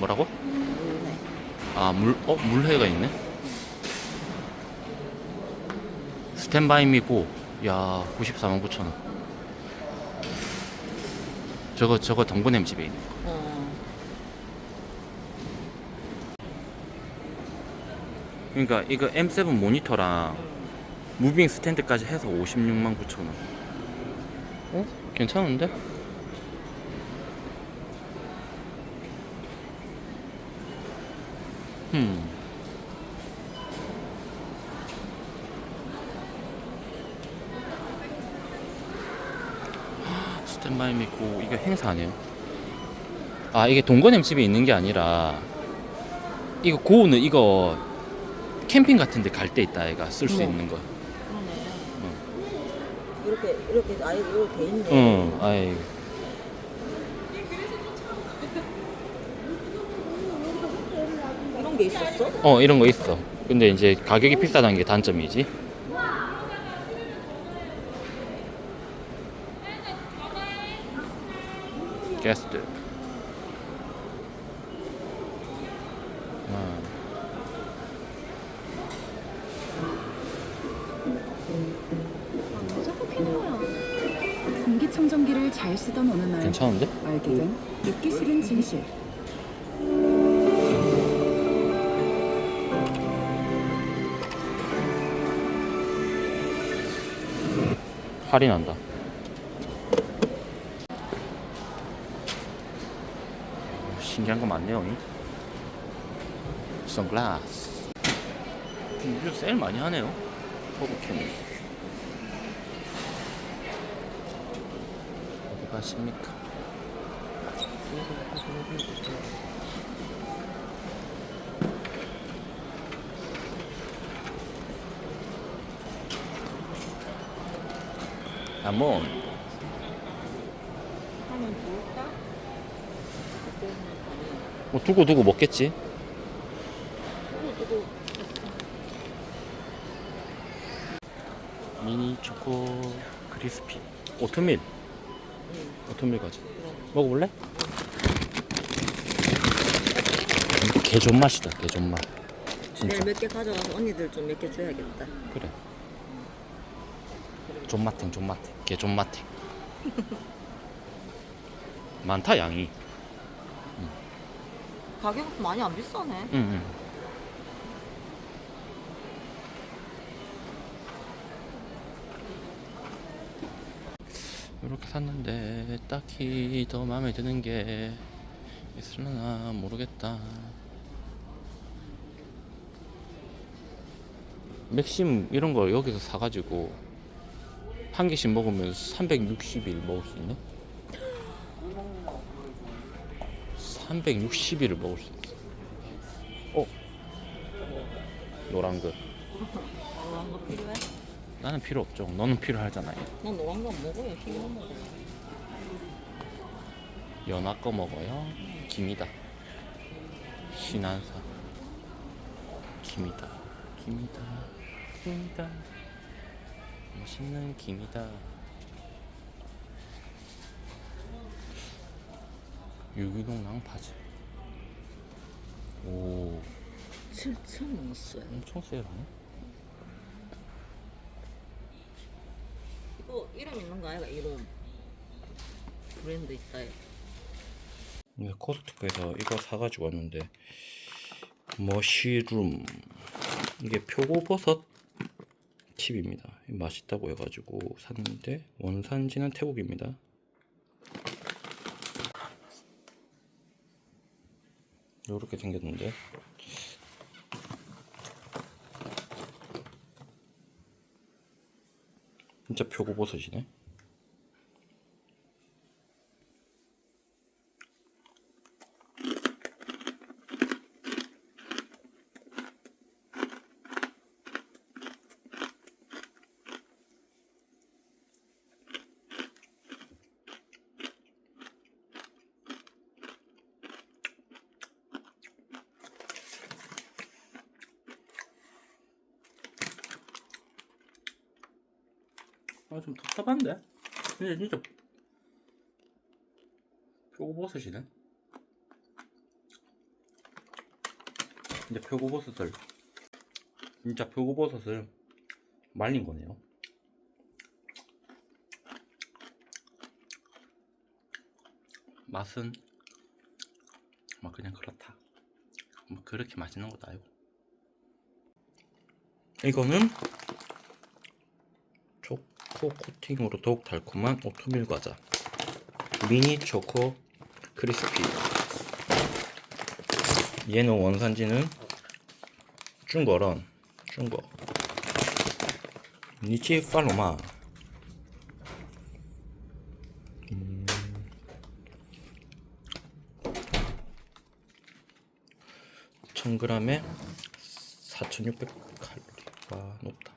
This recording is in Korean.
뭐라고? 아, 물, 어, 물회가 있네? 스탠바이 미고, 야, 94만 9천 원. 저거, 저거 동근햄 집에 있네. 어. 그러니까 이거 M7 모니터랑 무빙 스탠드까지 해서 56만 9천 원. 어? 괜찮은데? 음. 스탠바이 믿고 이거 행사 아니에요? 아 이게 동건햄 집에 있는 게 아니라 이거 고우는 이거 캠핑 같은 데 갈 때 있다 얘가 쓸수 어머. 있는 거. 그러네. 이렇게 이렇게 아예 이렇게 돼 있네. 응, 아이. 이런 게 있었어? 어, 이런 거 있어. 근데 이제 가격이 비싸다는 게 단점이지. 게스트. 공기청정기를 잘 쓰던 어느 날 괜찮은데? 알게 된 믿기 싫은 진실. 할인한다. 신기한 거 많네요. 이. 선글라스. 요즘 세일 많이 하네요. 허브캔. 어디 가십니까? 좋을까? 뭐 두고 두고 먹겠지. 두고 두고. 미니 초코 크리스피 오트밀 응. 오트밀 가지 그럼. 먹어볼래? 개 존맛이다 개 존맛 진짜 내일 몇 개 가져가서 언니들 좀 몇 개 줘야겠다. 그래 존맛탱 존맛탱. 개 존맛탱. 많다 양이. 가격도 많이 안 비싸네. 응 응 이렇게 샀는데 딱히 더 마음에 드는 게 있으려나 모르겠다. 맥심 이런 걸 여기서 사가지고 한 개씩 먹으면 360일 먹을 수 있네 360일을 먹을 수 있어 어? 노란 거 노란 거 필요해? 나는 필요 없죠 너는 필요하잖아요 난 노란 거 먹어요. 흰거 먹어. 연화 거 먹어요. 김이다. 신한사. 김이다. 김이다. 김이다. 맛있는 김이다. 유기농 랑파즈. 오, 7천 원었어요. 엄청 세일하네. 이거 이름 있는 거 아이가 이름? 브랜드 있다. 네, 코스트코에서 이거 사가지고 왔는데 머쉬룸 이게 표고버섯 칩입니다. 맛있다고 해가지고 샀는데 원산지는 태국입니다. 요렇게 생겼는데. 진짜 표고버섯이네 아 좀 답답한데? 근데 진짜 표고버섯이네 이제 표고버섯을 진짜 표고버섯을 말린 거네요. 맛은 막 그냥 그렇다. 뭐 그렇게 맛있는 것도 아니고. 이거는 초코 코팅으로 더욱 달콤한 오트밀 과자. 미니 초코 크리스피. 얘는 원산지는 중거런 중거. 니치 팔로마. 음. 1000g에 4600칼로리가 높다